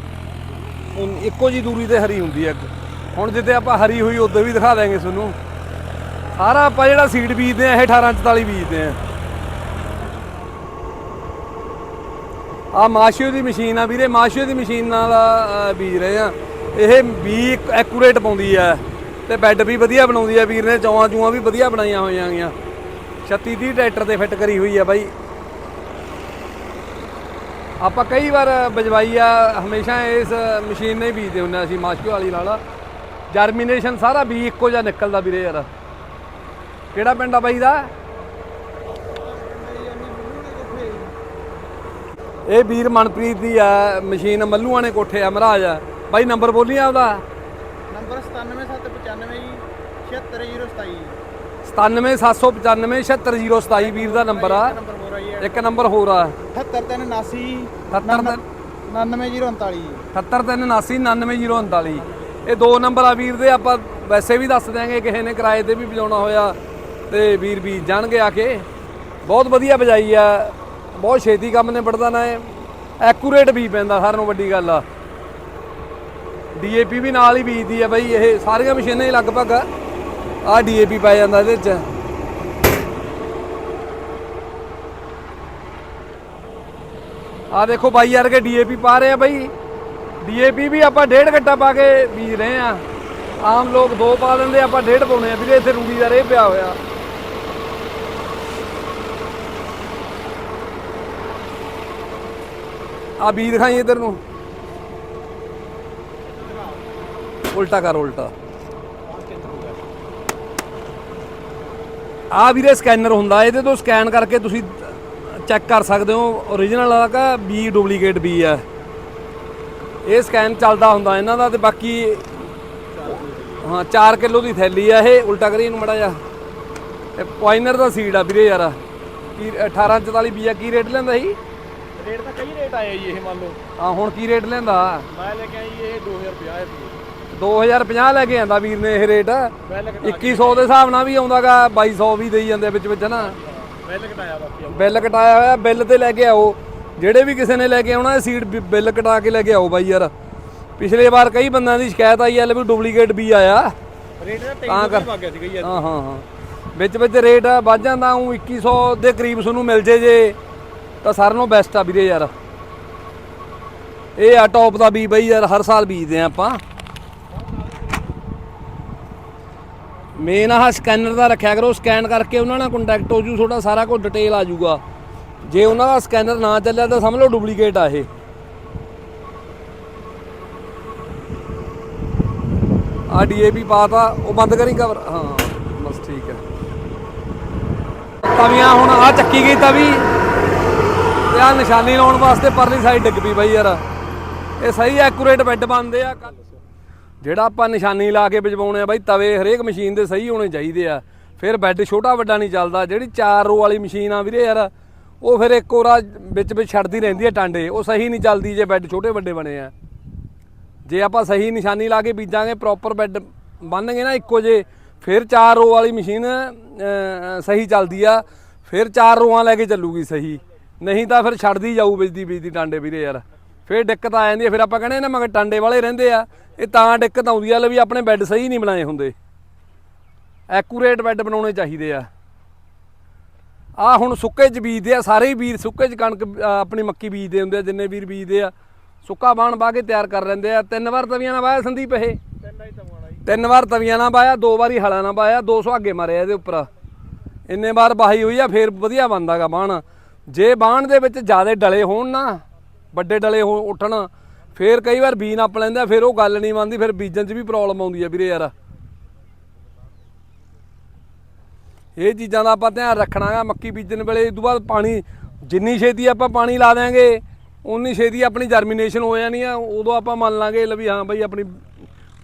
Speaker 1: ਇੱਕੋ ਜੀ ਦੂਰੀ ਤੇ ਹਰੀ ਹੁੰਦੀ ਹੈ ਹੁਣ ਜਿੱਤੇ ਆਪਾਂ ਹਰੀ ਹੋਈ ਉਦੋਂ ਵੀ ਦਿਖਾ ਦਾਂਗੇ ਤੁਹਾਨੂੰ। ਸਾਰਾ ਆਪਾਂ ਜਿਹੜਾ ਸੀਡ ਬੀਜਦੇ ਆ, ਇਹ 1844 ਬੀਜਦੇ ਆ। ਆ ਮਾਸ਼ੀਓ ਦੀ ਮਸ਼ੀਨ ਆ ਵੀਰੇ, ਮਾਸ਼ੀਓ ਦੀ ਮਸ਼ੀਨ ਨਾਲ ਬੀਜ ਰਹੇ ਆ। ਇਹ ਵੀ ਐਕੂਰੇਟ ਪਾਉਂਦੀ ਆ ਤੇ ਬੈੱਡ ਵੀ ਵਧੀਆ ਬਣਾਉਂਦੀ ਆ ਵੀਰ ਨੇ, ਚੌਆਂ ਚੂਆਂ ਵੀ ਵਧੀਆ ਬਣਾਈਆਂ ਹੋਈਆਂ ਗੀਆਂ। 36 30 ਟਰੈਕਟਰ ਤੇ ਫਿੱਟ ਕਰੀ ਹੋਈ ਆ ਬਾਈ। ਆਪਾਂ ਕਈ ਵਾਰ ਬਜਵਾਈ ਆ, ਹਮੇਸ਼ਾ ਇਸ ਮਸ਼ੀਨ ਨੇ ਬੀਜਦੇ ਹੁੰਦੇ ਆ ਅਸੀਂ ਮਾਸ਼ੀਓ ਵਾਲੀ ਨਾਲ ਜਰਮੀਨੇਸ਼ਨ ਸਾਰਾ ਬੀ ਇੱਕੋ ਜਿਹਾ ਨਿਕਲਦਾ ਵੀਰੇ ਯਾਰ। ਕਿਹੜਾ ਪਿੰਡ ਆ ਬਾਈ ਦਾ? ਇਹ ਵੀਰ ਮਨਪ੍ਰੀਤ ਦੀ ਆ, ਮਸ਼ੀਨ ਮੱਲੂਆਂ ਨੇ ਕੋਠੇ ਆ, ਮਹਾਰਾਜ ਆ। ਬਾਈ, ਨੰਬਰ ਬੋਲੀ ਆ ਉਹਦਾ
Speaker 2: ਨੰਬਰ 97795 ਜੀ 76027
Speaker 1: 97795 76027 ਵੀਰ ਦਾ ਨੰਬਰ ਆ। ਇੱਕ ਨੰਬਰ ਹੋਰ ਆ।
Speaker 2: 78379
Speaker 1: 77
Speaker 2: 99039
Speaker 1: 77779 ਇਹ ਦੋ ਨੰਬਰ ਆ ਵੀਰ ਦੇ ਆਪਾਂ ਵੈਸੇ ਵੀ ਦੱਸ ਦਿਆਂਗੇ ਕਿਸੇ ਨੇ ਕਿਰਾਏ ਤੇ ਵੀ ਵਜਾਉਣਾ ਹੋਇਆ ਤੇ ਵੀਰ ਵੀ ਜਾਣਗੇ ਆ ਕੇ। ਬਹੁਤ ਵਧੀਆ ਵਜਾਈ ਆ ਬਹੁਤ ਛੇਤੀ ਕੰਮ ਨੇ ਵੜਦਾ ਨਾ ਐਕੂਰੇਟ ਵੀ ਪੈਂਦਾ ਸਾਰਿਆਂ ਨੂੰ ਵੱਡੀ ਗੱਲ ਆ। ਡੀਏਪੀ ਵੀ ਨਾਲ ਹੀ ਬੀਜਦੀ ਆ ਬਈ ਇਹ ਸਾਰੀਆਂ ਮਸ਼ੀਨਾਂ ਹੀ ਲਗਭਗ ਆ ਡੀਏਪੀ ਪੈ ਜਾਂਦਾ ਇਹਦੇ ਚ ਆ ਦੇਖੋ ਬਾਈ ਯਾਰ ਕੇ ਡੀਏਪੀ ਪਾ ਰਹੇ ਆ ਬਾਈ। ਡੀਏਪੀ ਵੀ ਆਪਾਂ ਡੇਢ ਘੱਟਾ ਪਾ ਕੇ ਬੀਜ ਰਹੇ ਆ। ਆਮ ਲੋਕ ਦੋ ਪਾ ਦਿੰਦੇ, ਆਪਾਂ ਡੇਢ ਪਾਉਣੇ ਆ। ਵੀਰੇ, ਇੱਥੇ ਰੂੜੀ ਦਾ ਰੇ ਪਿਆ ਹੋਇਆ। ਆ ਬੀਜ ਦਿਖਾਈ ਇਧਰ ਨੂੰ। ਉਲਟਾ ਕਰ, ਉਲਟਾ। ਆ ਵੀਰੇ ਸਕੈਨਰ ਹੁੰਦਾ ਇਹਦੇ ਤੋਂ ਸਕੈਨ ਕਰਕੇ ਤੁਸੀਂ ਚੈੱਕ ਕਰ ਸਕਦੇ ਹੋ origignal ਆ ਕਾ ਬੀ ਡੁਪਲੀਕੇਟ ਬੀ ਆ। ਇਹ ਸਕੈਨ ਚੱਲਦਾ ਹੁੰਦਾ ਇਹਨਾਂ ਦਾ ਤੇ ਬਾਕੀ ਹਾਂ 4 ਕਿਲੋ ਦੀ ਥੈਲੀ ਆ ਇਹ ਉਲਟਾ ਕਰੀ ਇਹਨੂੰ ਮੜਾ ਜਾ ਤੇ ਪੁਆਇਨਰ ਦਾ ਸੀਡ ਆ ਵੀਰੇ ਯਾਰ ਕੀ 1844 ਬੀਆ ਕੀ ਰੇਟ ਲੈਂਦਾ ਸੀ?
Speaker 2: ਰੇਟ ਤਾਂ ਕਈ ਰੇਟ ਆਏ ਜੀ ਇਹ ਮੰਨ ਲਓ।
Speaker 1: ਆ ਹੁਣ ਕੀ ਰੇਟ ਲੈਂਦਾ?
Speaker 2: ਮੈਂ ਲੈ ਕੇ ਆਈ ਇਹ 2050 ਰੁਪਏ
Speaker 1: 2050 ਲੈ ਕੇ ਆਂਦਾ ਵੀਰ ਨੇ ਇਹ ਰੇਟ।
Speaker 2: ਬਿੱਲ
Speaker 1: 2100 ਦੇ ਹਿਸਾਬ ਨਾਲ ਵੀ ਆਉਂਦਾਗਾ 2200 ਵੀ ਦੇਈ ਜਾਂਦੇ ਵਿੱਚ ਵਿੱਚ ਨਾ?
Speaker 2: ਬਿੱਲ ਘਟਾਇਆ ਬਾਕੀ
Speaker 1: ਬਿੱਲ ਕਟਾਇਆ ਹੋਇਆ ਬਿੱਲ ਤੇ ਲੈ ਕੇ ਆਓ। ਜਿਹੜੇ ਵੀ ਕਿਸੇ ਨੇ ਲੈ ਕੇ ਆਉਣਾ ਸੀਟ ਬਿੱਲ ਕਟਾ ਕੇ ਲੈ ਕੇ ਆਓ ਬਾਈ ਯਾਰ। ਪਿਛਲੇ ਵਾਰ ਕਈ ਬੰਦਿਆਂ ਦੀ ਸ਼ਿਕਾਇਤ ਆਈ ਐ ਲੈ ਵੀ ਡੁਪਲੀਕੇਟ ਵੀ ਆਇਆ।
Speaker 2: ਰੇਟ ਦਾ
Speaker 1: ਤਾਂ ਕਰ
Speaker 2: 23 ਵਗ ਗਿਆ ਸੀਗਾ ਜੀ
Speaker 1: ਹਾਂ ਹਾਂ ਹਾਂ। ਵਿੱਚ ਵਿੱਚ ਰੇਟ ਵੱਧ ਜਾਂਦਾ ਉਹ 2100 ਦੇ ਕਰੀਬ ਤੁਹਾਨੂੰ ਮਿਲ ਜੇ ਜੇ। ਤਾਂ ਸਾਰਿਆਂ ਨਾਲੋਂ ਬੈਸਟ ਆ ਵੀਰੇ ਯਾਰ। ਇਹ ਆ ਟੌਪ ਦਾ ਬੀ ਬਈ ਯਾਰ ਹਰ ਸਾਲ ਬੀਜਦੇ ਆ ਆਪਾਂ। ਮੇਨ ਆਹ ਸਕੈਨਰ ਦਾ ਰੱਖਿਆ ਕਰੋ ਸਕੈਨ ਕਰਕੇ ਉਹਨਾਂ ਨਾਲ ਕੰਟੈਕਟ ਹੋ ਜੂ, ਤੁਹਾਡਾ ਸਾਰਾ ਕੁਝ ਡਿਟੇਲ ਆ ਜੂਗਾ। ਜੇ ਉਹਨਾਂ ਦਾ ਸਕੈਨਰ ਨਾ ਚੱਲਿਆ ਤਾਂ ਸਮਝ ਲਓ ਡੁਪਲੀਕੇਟ ਆ ਇਹ। ਆ ਡੀਏਪੀ ਪਾਤਾ, ਉਹ ਬੰਦ ਕਰੀ ਕਵਰ ਹਾਂ, ਬਸ ਠੀਕ ਹੈ। ਤਵੀਆਂ ਹੁਣ ਆ ਚੱਕੀ ਗਈ ਤਵੀ ਤੇ ਆ ਨਿਸ਼ਾਨੀ ਲਾਉਣ ਵਾਸਤੇ ਪਰਲੀ ਸਾਈਡ ਡਿੱਗ ਪਈ ਬਾਈ ਯਾਰ। ਇਹ ਸਹੀ ਐਕੂਰੇਟ ਬੈੱਡ ਬਣਦੇ ਆ ਕੱਲ ਜਿਹੜਾ ਆਪਾਂ ਨਿਸ਼ਾਨੀ ਲਾ ਕੇ ਵਜਵਾਉਣੇ ਆ ਬਾਈ, ਤਵੇ ਹਰੇਕ ਮਸ਼ੀਨ ਦੇ ਸਹੀ ਹੋਣੇ ਚਾਹੀਦੇ ਆ। ਫਿਰ ਬੈੱਡ ਛੋਟਾ ਵੱਡਾ ਨਹੀਂ ਚੱਲਦਾ, ਜਿਹੜੀ 4 ਰੋ ਵਾਲੀ ਮਸ਼ੀਨ ਆ ਵੀਰੇ ਯਾਰ, ਉਹ ਫਿਰ ਇੱਕ ਹੋਰਾ ਵਿੱਚ ਵਿੱਚ ਛੱਡਦੀ ਰਹਿੰਦੀ ਹੈ ਟਾਂਡੇ, ਉਹ ਸਹੀ ਨਹੀਂ ਚੱਲਦੀ ਜੇ ਬੈੱਡ ਛੋਟੇ ਵੱਡੇ ਬਣੇ ਆ। ਜੇ ਆਪਾਂ ਸਹੀ ਨਿਸ਼ਾਨੀ ਲਾ ਕੇ ਬੀਜਾਂਗੇ ਪ੍ਰੋਪਰ ਬੈੱਡ ਬੰਨਗੇ ਨਾ ਇੱਕੋ ਜੇ, ਫਿਰ 4 ਰੋ ਵਾਲੀ ਮਸ਼ੀਨ ਸਹੀ ਚੱਲਦੀ ਆ, ਫਿਰ 4 ਰੋਆਂ ਲੈ ਕੇ ਚੱਲੂਗੀ ਸਹੀ। ਨਹੀਂ ਤਾਂ ਫਿਰ ਛੱਡਦੀ ਜਾਊ ਬਿਜਦੀ ਬਿਜਦੀ ਟਾਂਡੇ ਵੀਰੇ ਯਾਰ। ਫਿਰ ਦਿੱਕਤ ਆ ਜਾਂਦੀ ਹੈ ਫਿਰ ਆਪਾਂ ਕਹਿੰਦੇ ਨਾ ਮਗਰ ਟਾਂਡੇ ਵਾਲੇ ਰਹਿੰਦੇ ਆ। ਇਹ ਤਾਂ ਦਿੱਕਤ ਆਉਂਦੀ ਆ ਵੀ ਆਪਣੇ ਬੈੱਡ ਸਹੀ ਨਹੀਂ ਬਣਾਏ ਹੁੰਦੇ। ਐਕੂਰੇਟ ਬੈੱਡ ਬਣਾਉਣੇ ਚਾਹੀਦੇ ਆ। ਆ ਹੁਣ ਸੁੱਕੇ ਚ ਬੀਜਦੇ ਆ ਸਾਰੇ ਹੀ ਵੀਰ ਸੁੱਕੇ ਚ ਕਣਕ ਆਪਣੀ ਮੱਕੀ ਬੀਜਦੇ ਹੁੰਦੇ ਆ ਜਿੰਨੇ ਵੀਰ ਬੀਜਦੇ ਆ। ਸੁੱਕਾ ਬਾਣ ਪਾ ਕੇ ਤਿਆਰ ਕਰ ਲੈਂਦੇ ਆ। ਤਿੰਨ ਵਾਰ ਤਵੀਆਂ ਨਾਲ ਵਾਇਆ ਸੰਦੀਪ ਇਹ?
Speaker 2: ਤਿੰਨ
Speaker 1: ਵਾਰ ਤਵੀਆਂ ਨਾਲ ਵਾਇਆ ਦੋ ਵਾਰੀ ਹਲਾ ਨਾਲ ਵਾਇਆ 200 ਅੱਗੇ ਮਾਰਿਆ ਇਹਦੇ ਉੱਪਰ। ਇੰਨੇ ਵਾਰ ਵਾਹੀ ਹੋਈ ਆ ਫੇਰ ਵਧੀਆ ਬਣਦਾਗਾ ਬਾਣ। ਜੇ ਬਾਣ ਦੇ ਵਿੱਚ ਜ਼ਿਆਦਾ ਡਲੇ ਹੋਣ ਨਾ ਵੱਡੇ ਡਲੇ ਹੋ ਉੱਠਣ, ਫੇਰ ਕਈ ਵਾਰ ਬੀ ਨੱਪ ਲੈਂਦਾ, ਫਿਰ ਉਹ ਗੱਲ ਨਹੀਂ ਮੰਨਦੀ, ਫਿਰ ਬੀਜਣ 'ਚ ਵੀ ਪ੍ਰੋਬਲਮ ਆਉਂਦੀ ਆ ਵੀਰੇ ਯਾਰ। ਇਹ ਚੀਜ਼ਾਂ ਦਾ ਆਪਾਂ ਧਿਆਨ ਰੱਖਣਾ ਰੱਖਣਾਗਾ ਮੱਕੀ ਬੀਜਣ ਵੇਲੇ। ਇਸ ਤੋਂ ਬਾਅਦ ਪਾਣੀ, ਜਿੰਨੀ ਛੇਤੀ ਆਪਾਂ ਪਾਣੀ ਲਾ ਦਿਆਂਗੇ ਉਨੀ ਛੇਤੀ ਆਪਣੀ ਜਰਮੀਨੇਸ਼ਨ ਹੋ ਜਾਣੀ ਆ। ਉਦੋਂ ਆਪਾਂ ਮੰਨ ਲਾਂਗੇ ਲੈ ਵੀ ਹਾਂ ਬਈ ਆਪਣੀ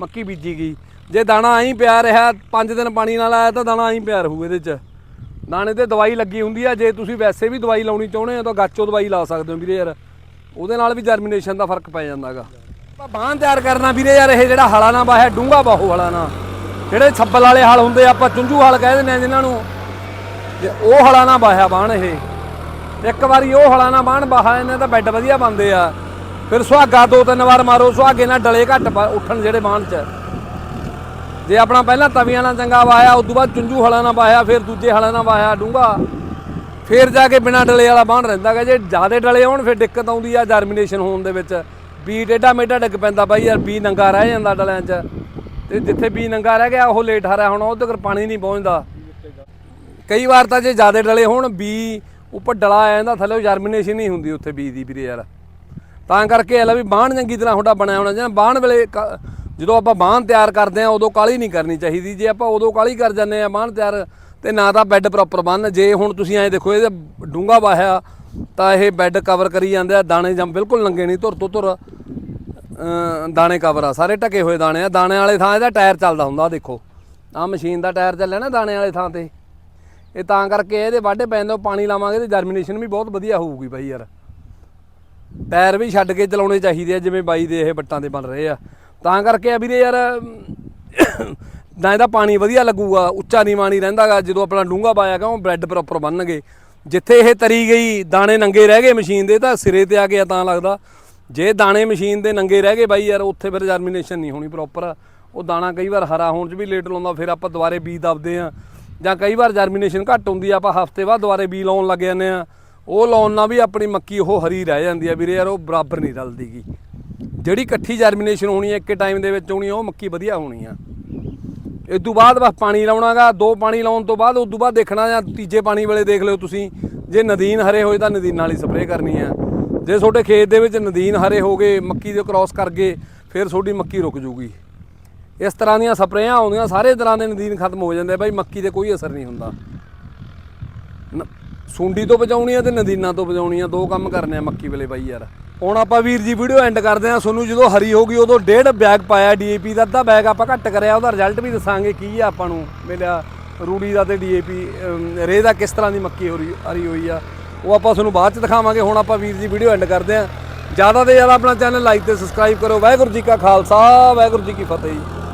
Speaker 1: ਮੱਕੀ ਬੀਜੀ ਗਈ। ਜੇ ਦਾਣਾ ਐਂ ਪਿਆ ਰਿਹਾ 5 ਦਿਨ ਪਾਣੀ ਨਾਲ ਆਇਆ ਤਾਂ ਦਾਣਾ ਐਂ ਪਿਆ ਰਹੂ ਇਹਦੇ 'ਚ। ਦਾਣੇ ਤੇ ਦਵਾਈ ਲੱਗੀ ਹੁੰਦੀ ਆ, ਜੇ ਤੁਸੀਂ ਵੈਸੇ ਵੀ ਦਵਾਈ ਲਾਉਣੀ ਚਾਹੁੰਦੇ ਹੋ ਤਾਂ ਗਾਚੋ ਦਵਾਈ ਲਾ ਸਕਦੇ ਹੋ ਵੀਰੇ ਯਾਰ। ਉਹਦੇ ਨਾਲ ਵੀ ਜਰਮੀਨੇਸ਼ਨ ਦਾ ਫ਼ਰਕ ਪੈ ਜਾਂਦਾਗਾ ਆਪਾਂ ਬਾਂਹ ਤਿਆਰ ਕਰਨਾ ਵੀਰੇ ਯਾਰ ਇਹ ਜਿਹੜਾ ਹਲਾ ਨਾ ਬਾਹਿਆ ਡੂੰਗਾ ਬਾਹੂ ਵਾਲਾ ਨਾ। ਜਿਹੜੇ ਛੱਬਲ ਵਾਲੇ ਹਲ ਹੁੰਦੇ ਆ, ਆਪਾਂ ਚੁੰਝੂ ਹਲ ਕਹਿ ਦਿੰਦੇ ਆ ਜਿਨ੍ਹਾਂ ਨੂੰ। ਤੇ ਉਹ ਹਲਾ ਨਾ ਬਾਹਿਆ ਬਾਣ ਇਹ। ਇੱਕ ਵਾਰੀ ਉਹ ਹਲਾ ਨਾ ਬਾਣ ਬਾਹਾ ਇਹਨੇ ਤਾਂ ਬੈੱਡ ਵਧੀਆ ਬੰਦੇ ਆ। ਫਿਰ ਸੁਹਾਗਾ ਦੋ ਤਿੰਨ ਵਾਰ ਮਾਰੋ ਸੁਹਾਗੇ ਨਾਲ ਡਲੇ ਘੱਟ ਪਾ- ਉੱਠਣ ਜਿਹੜੇ ਬਾਣ ਚ। ਜੇ ਆਪਣਾ ਪਹਿਲਾਂ ਤਵੀਆਂ ਨਾਲ ਚੰਗਾ ਵਾਇਆ ਉਸ ਤੋਂ ਬਾਅਦ ਚੁੰਝੂ ਹਲਾ ਨਾਲ ਵਾਇਆ ਫਿਰ ਦੂਜੇ ਹਲਾ ਨਾਲ ਵਾਇਆ ਡੂੰਗਾ ਫਿਰ ਜਾ ਕੇ ਬਿਨਾ ਡਲੇ ਵਾਲਾ ਬਾਣ ਰਹਿੰਦਾ ਗਾ। ਜੇ ਜ਼ਿਆਦਾ ਡਲੇ ਹੋਣ, ਫਿਰ ਦਿੱਕਤ ਆਉਂਦੀ ਆ ਜਰਮੀਨੇਸ਼ਨ ਹੋਣ ਦੇ ਵਿੱਚ। ਬੀ ਟੇਢਾ ਮੇਢਾ ਡਿੱਗ ਪੈਂਦਾ ਬਾਈ ਯਾਰ, ਬੀ ਨੰਗਾ ਰਹਿ ਜਾਂਦਾ ਡਲਿਆਂ 'ਚ। ਤੇ ਜਿੱਥੇ ਬੀ ਨੰਗਾ ਰਹਿ ਗਿਆ, ਉਹ ਲੇਟ ਹਰਿਆ ਹੁਣ, ਉਹਦੇ ਤੱਕ ਪਾਣੀ ਨਹੀਂ ਪਹੁੰਚਦਾ। ਕਈ ਵਾਰ ਤਾਂ ਜੇ ਜ਼ਿਆਦਾ ਡਲੇ ਹੋਣ, ਬੀ ਉੱਪਰ ਡਲਾ ਆ ਜਾਂਦਾ, ਥੱਲੇ ਜਰਮੀਨੇਸ਼ਨ ਨਹੀਂ ਹੁੰਦੀ ਉੱਥੇ ਬੀ ਦੀ ਵੀਰੇ ਯਾਰ। ਤਾਂ ਕਰਕੇ ਇਹ ਲਾ ਵੀ ਬਾਣ ਚੰਗੀ ਤਰ੍ਹਾਂ ਤੁਹਾਡਾ ਬਣਿਆ ਹੋਣਾ। ਚਾਹੀਦਾ ਬਾਣ ਵੇਲੇ ਕ- ਜਦੋਂ ਆਪਾਂ ਬਾਣ ਤਿਆਰ ਕਰਦੇ ਆ, ਉਦੋਂ ਕਾਲੀ ਨਹੀਂ ਕਰਨੀ ਚਾਹੀਦੀ। ਜੇ ਆਪਾਂ ਉਦੋਂ ਕਾਲੀ ਕਰ ਜਾਂਦੇ ਆ ਬਾਣ ਤਿਆਰ ਤੇ ਨਾ ਤਾਂ ਬੈੱਡ ਪ੍ਰੋਪਰ ਬੰਨ। ਜੇ ਹੁਣ ਤੁਸੀਂ ਐਂ ਦੇਖੋ, ਇਹਦੇ ਡੂੰਗਾ ਵਾਹਿਆ ਤਾਂ ਇਹ ਬੈੱਡ ਕਵਰ ਕਰੀ ਜਾਂਦੇ ਆ, ਦਾਣੇ ਜਮ ਬਿਲਕੁਲ ਨੰਗੇ ਨਹੀਂ, ਧੁਰ ਤੋਂ ਧੁਰ ਦਾਣੇ ਕਵਰ ਆ। ਸਾਰੇ ਢਕੇ ਹੋਏ ਦਾਣੇ ਆ। ਦਾਣੇ ਵਾਲੇ ਥਾਂ ਇਹਦਾ ਟਾਇਰ ਚੱਲਦਾ ਹੁੰਦਾ ਦੇਖੋ। ਆਹ ਮਸ਼ੀਨ ਦਾ ਟਾਇਰ ਚੱਲਿਆ ਨਾ ਦਾਣੇ ਵਾਲੇ ਥਾਂ ਤੇ। ਇਹ ਤਾਂ ਕਰਕੇ ਇਹਦੇ ਵਾਢੇ ਪੈਣ ਪੈਂਦੇ ਪਾਣੀ ਲਾਵਾਂਗੇ ਤੇ ਜਰਮੀਨੇਸ਼ਨ ਵੀ ਬਹੁਤ ਵਧੀਆ ਹੋਊਗੀ ਬਾਈ ਯਾਰ। ਟਾਇਰ ਵੀ ਛੱਡ ਕੇ ਚਲਾਉਣੇ ਚਾਹੀਦੇ ਆ, ਜਿਵੇਂ ਬਾਈ ਦੇ ਇਹ ਬੱਟਾਂ ਦੇ ਬਣ ਰਹੇ ਆ। ਤਾਂ ਕਰਕੇ ਆ ਵੀਰੇ ਯਾਰ ਨਾ ਇਹਦਾ ਪਾਣੀ ਵਧੀਆ ਲੱਗੂਗਾ, ਉੱਚਾ ਨੀਵਾਂ ਨਹੀਂ ਰਹਿੰਦਾਗਾ, ਜਦੋਂ ਆਪਣਾ ਡੂੰਗਾ ਪਾਇਆ ਉਹ ਬ੍ਰੈਡ ਪ੍ਰੋਪਰ ਬੰਨਣਗੇ ਜਿੱਥੇ ਇਹ ਤਰੀ ਗਈ, ਦਾਣੇ ਨੰਗੇ ਰਹਿ ਗਏ ਮਸ਼ੀਨ ਦੇ, ਤਾਂ ਸਿਰੇ ਤੇ ਆ ਗਿਆ ਤਾਂ ਲੱਗਦਾ। ਜੇ ਦਾਣੇ ਮਸ਼ੀਨ ਦੇ ਨੰਗੇ ਰਹਿ ਗਏ ਬਾਈ ਯਾਰ, ਉੱਥੇ ਫਿਰ ਜਰਮੀਨੇਸ਼ਨ ਨਹੀਂ ਹੋਣੀ ਪ੍ਰੋਪਰ ਉਹ ਦਾਣਾ ਕਈ ਵਾਰ ਹਰਾ ਹੋਣ 'ਚ ਵੀ ਲੇਟ ਲਾਉਂਦਾ, ਫਿਰ ਆਪਾਂ ਦੁਬਾਰੇ ਬੀਜ ਦਬਦੇ ਆ ਜਾਂ ਕਈ ਵਾਰ ਜਰਮੀਨੇਸ਼ਨ ਘੱਟ ਹੁੰਦੀ ਆ, ਆਪਾਂ ਹਫ਼ਤੇ ਬਾਅਦ ਦੁਬਾਰੇ ਬੀਜ ਲਾਉਣ ਲੱਗ ਜਾਂਦੇ ਆ ਉਹ ਲਾਉਣ ਨਾਲ ਵੀ ਆਪਣੀ ਮੱਕੀ ਉਹ ਹਰੀ ਰਹਿ ਜਾਂਦੀ ਆ ਵੀਰੇ ਯਾਰ, ਉਹ ਬਰਾਬਰ ਨਹੀਂ ਰਲਦੀਗੀ। ਜਿਹੜੀ ਇਕੱਠੀ ਜਰਮੀਨੇਸ਼ਨ ਹੋਣੀ ਹੈ ਇੱਕੇ ਟਾਈਮ ਦੇ ਵਿੱਚ ਹੋਣੀ ਆ, ਉਹ ਮੱਕੀ ਵਧੀਆ ਹੋਣੀ ਆ। ਇਸ ਤੋਂ ਬਾਅਦ ਬਸ ਪਾਣੀ ਲਾਉਣਾਗਾ, ਦੋ ਪਾਣੀ ਲਾਉਣ ਤੋਂ ਬਾਅਦ ਉਸ ਤੋਂ ਬਾਅਦ ਦੇਖਣਾ ਜਾਂ ਤੀਜੇ ਪਾਣੀ ਵੇਲੇ ਦੇਖ ਲਿਓ ਤੁਸੀਂ। ਜੇ ਨਦੀਨ ਹਰੇ ਹੋਏ ਤਾਂ ਨਦੀਨ ਨਾਲ ਹੀ ਸਪਰੇਅ ਕਰਨੀ ਆ। ਜੇ ਤੁਹਾਡੇ ਖੇਤ ਦੇ ਵਿੱਚ ਨਦੀਨ ਹਰੇ ਹੋ ਗਏ, ਮੱਕੀ ਦੇ ਕ੍ਰਾਸ ਕਰ ਗਏ, ਫਿਰ ਤੁਹਾਡੀ ਮੱਕੀ ਰੁਕ ਜੂਗੀ। ਇਸ ਤਰ੍ਹਾਂ ਦੀਆਂ ਸਪਰੇਆਂ ਆਉਂਦੀਆਂ, ਸਾਰੇ ਤਰ੍ਹਾਂ ਦੇ ਨਦੀਨ ਖਤਮ ਹੋ ਜਾਂਦੇ ਆ ਬਾਈ, ਮੱਕੀ ਤੇ ਕੋਈ ਅਸਰ ਨਹੀਂ ਹੁੰਦਾ। ਨ- ਸੁੰਡੀ ਤੋਂ ਬਚਾਉਣੀ ਆ ਤੇ ਨਦੀਨਾਂ ਤੋਂ ਬਚਾਉਣੀ ਆ ਦੋ ਕੰਮ ਕਰਨੇ ਆ ਮੱਕੀ ਵੇਲੇ ਬਾਈ ਯਾਰ। ਹੁਣ ਆਪਾਂ ਵੀਰ ਜੀ ਵੀਡੀਓ ਐਂਡ ਕਰਦੇ ਆ ਤੁਹਾਨੂੰ ਜਦੋਂ ਹਰੀ ਹੋ ਗਈ, ਉਦੋਂ ਡੇਢ ਬੈਗ ਪਾਇਆ ਡੀਏਪੀ ਦਾ। ਅੱਧਾ ਬੈਗ ਆਪਾਂ ਘੱਟ ਕਰਿਆ। ਉਹਦਾ ਰਿਜ਼ਲਟ ਵੀ ਦੱਸਾਂਗੇ ਕੀ ਆ ਆਪਾਂ ਨੂੰ ਮਿਲਿਆ। ਰੂੜੀ ਦਾ ਤੇ ਡੀਏਪੀ ਰੇ ਦਾ ਕਿਸ ਤਰ੍ਹਾਂ ਦੀ ਮੱਕੀ ਹੋ ਰਹੀ ਹਰੀ ਹੋਈ ਆ। ਉਹ ਆਪਾਂ ਤੁਹਾਨੂੰ ਬਾਅਦ ਚ ਦਿਖਾਵਾਂਗੇ। ਹੁਣ ਆਪਾਂ ਵੀਰ ਜੀ ਵੀਡੀਓ ਐਂਡ ਕਰਦੇ ਆ ਜ਼ਿਆਦਾ ਤੋਂ ਜ਼ਿਆਦਾ ਆਪਣਾ ਚੈਨਲ ਲਾਈਕ ਤੇ ਸਬਸਕ੍ਰਾਈਬ ਕਰੋ। ਵਾਹਿਗੁਰੂ ਜੀ ਕਾ ਖਾਲਸਾ, ਵਾਹਿਗੁਰੂ ਜੀ ਕੀ ਫਤਿਹ ਜੀ।